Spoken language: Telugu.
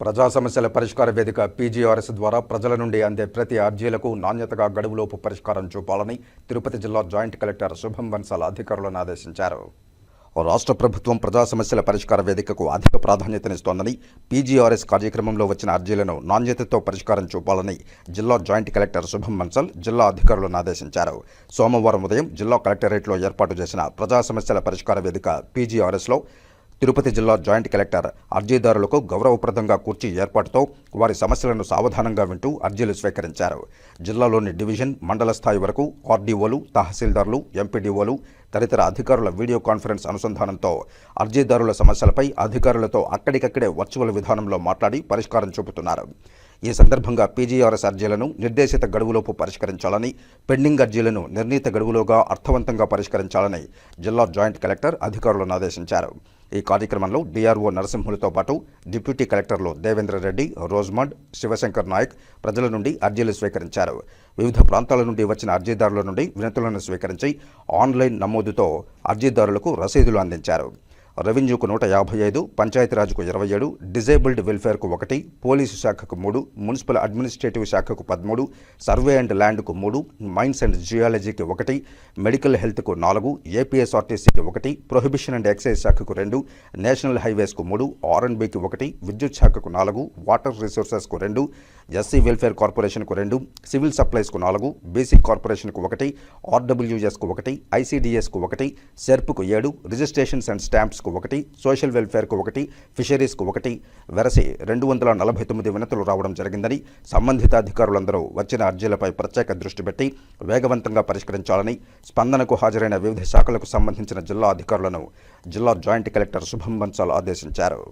ప్రజా సమస్యల పరిష్కార వేదిక పీజీఆర్ఎస్ ద్వారా ప్రజల నుండి అందే ప్రతి అర్జీలకు నాణ్యతగా గడువులోపు పరిష్కారం చూపాలని తిరుపతి జిల్లా జాయింట్ కలెక్టర్ శుభం బన్సాల్ అధికారులను ఆదేశించారు. రాష్ట్ర ప్రభుత్వం ప్రజా సమస్యల పరిష్కార వేదికకు అధిక ప్రాధాన్యతనిస్తోందని పీజీఆర్ఎస్ కార్యక్రమంలో వచ్చిన అర్జీలను నాణ్యతతో పరిష్కారం చూపాలని జిల్లా జాయింట్ కలెక్టర్ శుభం మన్సల్ జిల్లా అధికారులను ఆదేశించారు. సోమవారం ఉదయం జిల్లా కలెక్టరేట్లో ఏర్పాటు చేసిన ప్రజా సమస్యల పరిష్కార వేదిక పీజీఆర్ఎస్లో తిరుపతి జిల్లా జాయింట్ కలెక్టర్ అర్జీదారులకు గౌరవప్రదంగా కూర్చి ఏర్పాటుతో వారి సమస్యలను సావధానంగా వింటూ అర్జీలు స్వీకరించారు. జిల్లాలోని డివిజన్ మండల స్థాయి వరకు ఆర్డీఓలు తహసీల్దార్లు ఎంపీడీఓలు తదితర అధికారుల వీడియో కాన్ఫరెన్స్ అనుసంధానంతో అర్జీదారుల సమస్యలపై అధికారులతో అక్కడికక్కడే వర్చువల్ విధానంలో మాట్లాడి పరిష్కారం చూపుతున్నారు. ఈ సందర్భంగా పీజీఆర్ఎస్ అర్జీలను నిర్దేశిత గడువులోపు పరిష్కరించాలని పెండింగ్ అర్జీలను నిర్ణీత గడువులోగా అర్థవంతంగా పరిష్కరించాలని జిల్లా జాయింట్ కలెక్టర్ అధికారులను ఆదేశించారు. ఈ కార్యక్రమంలో డిఆర్ఓ నరసింహులతో పాటు డిప్యూటీ కలెక్టర్లు దేవేంద్ర రెడ్డి రోజ్మండ్ శివశంకర్ నాయక్ ప్రజల నుండి అర్జీలు స్వీకరించారు. వివిధ ప్రాంతాల నుండి వచ్చిన అర్జీదారుల నుండి వినతులను స్వీకరించి ఆన్లైన్ నమోదుతో అర్జీదారులకు రసీదులు అందించారు. రెవెన్యూకు నూట యాభై ఐదు పంచాయతీరాజ్కు ఇరవై ఏడు డిజేబుల్డ్ వెల్ఫేర్కు ఒకటి పోలీసు శాఖకు మూడు మున్సిపల్ అడ్మినిస్ట్రేటివ్ శాఖకు పదమూడు సర్వే అండ్ ల్యాండ్కు మూడు మైన్స్ అండ్ జియాలజీకి ఒకటి మెడికల్ హెల్త్కు నాలుగు ఏపీఎస్ఆర్టీసీకి ఒకటి ప్రొహిబిషన్ అండ్ ఎక్సైజ్ శాఖకు రెండు నేషనల్ హైవేస్కు మూడు ఆర్ఎన్బికి ఒకటి విద్యుత్ శాఖకు నాలుగు వాటర్ రిసోర్సెస్కు రెండు ఎస్సీ వెల్ఫేర్ కార్పొరేషన్కు రెండు సివిల్ సప్లైస్కు నాలుగు బేసిక్ కార్పొరేషన్కు ఒకటి ఆర్డబ్ల్యూఎస్కు ఒకటి ఐసీడీఎస్కు ఒకటి సెర్ప్కు ఏడు రిజిస్ట్రేషన్స్ అండ్ స్టాంప్స్కు ఒకటి సోషల్ వెల్ఫేర్కు ఒకటి ఫిషరీస్కు ఒకటి వెరసి రెండు వందల నలభై తొమ్మిది వినతులు రావడం జరిగిందని సంబంధిత అధికారులందరూ వచ్చిన అర్జీలపై ప్రత్యేక దృష్టి పెట్టి వేగవంతంగా పరిష్కరించాలని స్పందనకు హాజరైన వివిధ శాఖలకు సంబంధించిన జిల్లా అధికారులను జిల్లా జాయింట్ కలెక్టర్ శుభం బన్సాల్ ఆదేశించారు.